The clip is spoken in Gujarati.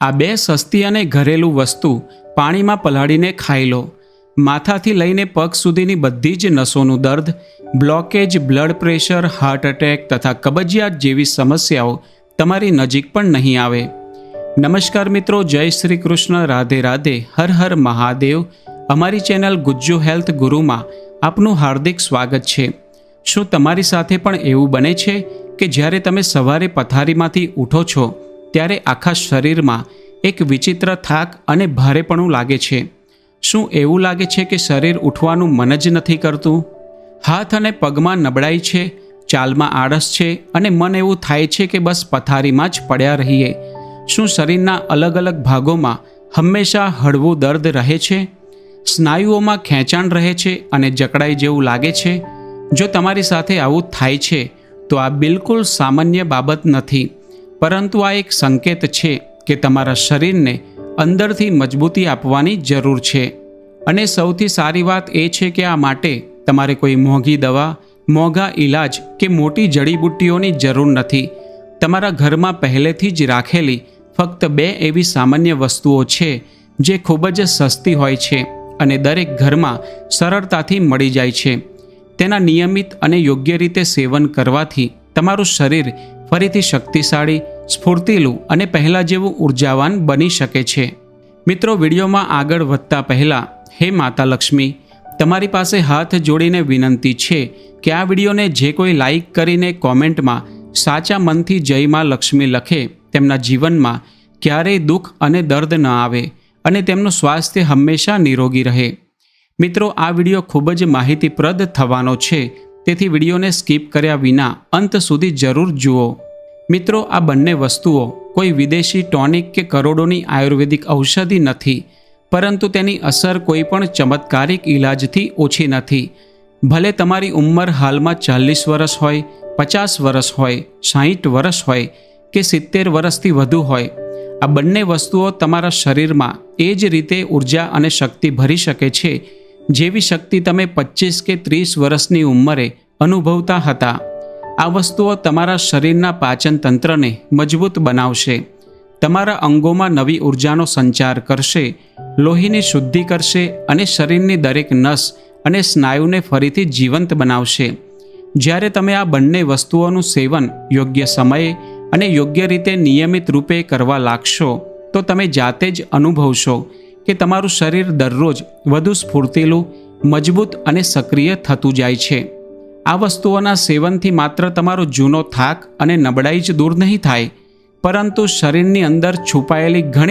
આ બે સસ્તી અને ઘરેલું વસ્તુ પાણીમાં પલાળીને ખાઈ લો. માથાથી લઈને પગ સુધીની બધી જ નસોનું દર્દ blockage blood pressure heart attack તથા કબજિયાત જેવી સમસ્યાઓ તમારી નજીક પણ નહીં આવે. નમસ્કાર મિત્રો, જય શ્રી કૃષ્ણ, રાધે રાધે, હર હર મહાદેવ. અમારી ચેનલ ગુજ્જુ હેલ્થ ગુરુમાં આપનું હાર્દિક સ્વાગત છે. શું તમારી સાથે પણ એવું બને છે કે જ્યારે તમે સવારે પથારીમાંથી ઉઠો છો ત્યારે આખા શરીરમાં એક વિચિત્ર થાક અને ભારેપણું લાગે છે. શું એવું લાગે છે કે શરીર ઉઠવાનું મન જ નથી કરતું? હાથ અને પગમાં નબળાઈ છે, ચાલમાં આળસ છે અને મન એવું થાય છે કે બસ પથારીમાં જ પડ્યા રહીએ. શું શરીરના અલગ અલગ ભાગોમાં હંમેશા હળવું દર્દ રહે છે? સ્નાયુઓમાં ખેંચાણ રહે છે અને જકડાઈ જેવું લાગે છે? જો તમારી સાથે આવું થાય છે, તો આ બિલકુલ સામાન્ય બાબત નથી. પરંતુ આ એક સંકેત છે કે તમારા શરીરને અંદરથી મજબૂતી આપવાની જરૂર છે. અને સૌથી સારી વાત એ છે કે આ માટે તમારે કોઈ મોંઘી દવા, મોંઘા ઈલાજ કે મોટી જડીબુટ્ટીઓની જરૂર નથી. તમારા ઘરમાં પહેલેથી જ રાખેલી ફક્ત બે એવી સામાન્ય વસ્તુઓ છે જે ખૂબ જ સસ્તી હોય છે અને દરેક ઘરમાં સરળતાથી મળી જાય છે. તેના નિયમિત અને યોગ્ય રીતે સેવન કરવાથી તમારું શરીર ફરીથી શક્તિશાળી, સ્ફૂર્તિલું અને પહેલાં જેવું ઉર્જાવાન બની શકે છે. મિત્રો, વિડીયોમાં આગળ વધતા પહેલાં, હે માતા લક્ષ્મી, તમારી પાસે હાથ જોડીને વિનંતી છે કે આ વિડીયોને જે કોઈ લાઈક કરીને કોમેન્ટમાં સાચા મનથી જય માં લક્ષ્મી લખે, તેમના જીવનમાં ક્યારેય દુઃખ અને દર્દ ન આવે અને તેમનું સ્વાસ્થ્ય હંમેશા નિરોગી રહે. મિત્રો, આ વીડિયો ખૂબ જ માહિતીપ્રદ થવાનો છે તેથી વિડીયોને સ્કીપ કર્યા વિના અંત સુધી જરૂર જુઓ. મિત્રો, આ બંને વસ્તુઓ કોઈ વિદેશી ટોનિક કે કરોડોની આયુર્વેદિક ઔષધિ નથી, પરંતુ તેની અસર કોઈ પણ ચમત્કારિક ઈલાજથી ઓછી નથી. ભલે તમારી ઉંમર હાલમાં ચાલીસ વર્ષ હોય, પચાસ વર્ષ હોય, સાહીઠ વર્ષ હોય કે સિત્તેર વર્ષથી વધુ હોય, આ બંને વસ્તુઓ તમારા શરીરમાં એ જ રીતે ઊર્જા અને શક્તિ ભરી શકે છે જેવી શક્તિ તમે પચીસ કે ત્રીસ વર્ષની ઉંમરે અનુભવતા હતા. આ વસ્તુઓ તમારા શરીરના પાચન તંત્રને મજબૂત બનાવશે. તમારા અંગોમાં નવી ઉર્જાનો સંચાર કરશે, લોહીની શુદ્ધિ કરશે અને શરીરની દરેક નસ અને સ્નાયુને ફરીથી જીવંત બનાવશે. જ્યારે તમે આ બંને વસ્તુઓનું સેવન યોગ્ય સમયે અને યોગ્ય રીતે નિયમિત રૂપે કરવા લાગશો, તો તમે જાતે જ અનુભવશો કે તમારું શરીર દરરોજ વધુ સ્ફૂર્તિલું, મજબૂત અને સક્રિય થતું જાય છે. આ વસ્તુઓના સેવનથી માત્ર તમારો જૂનો થાક અને નબળાઈ જ દૂર નહીં થાય, પરંતુ શરીરની અંદર છુપાયેલી ઘણી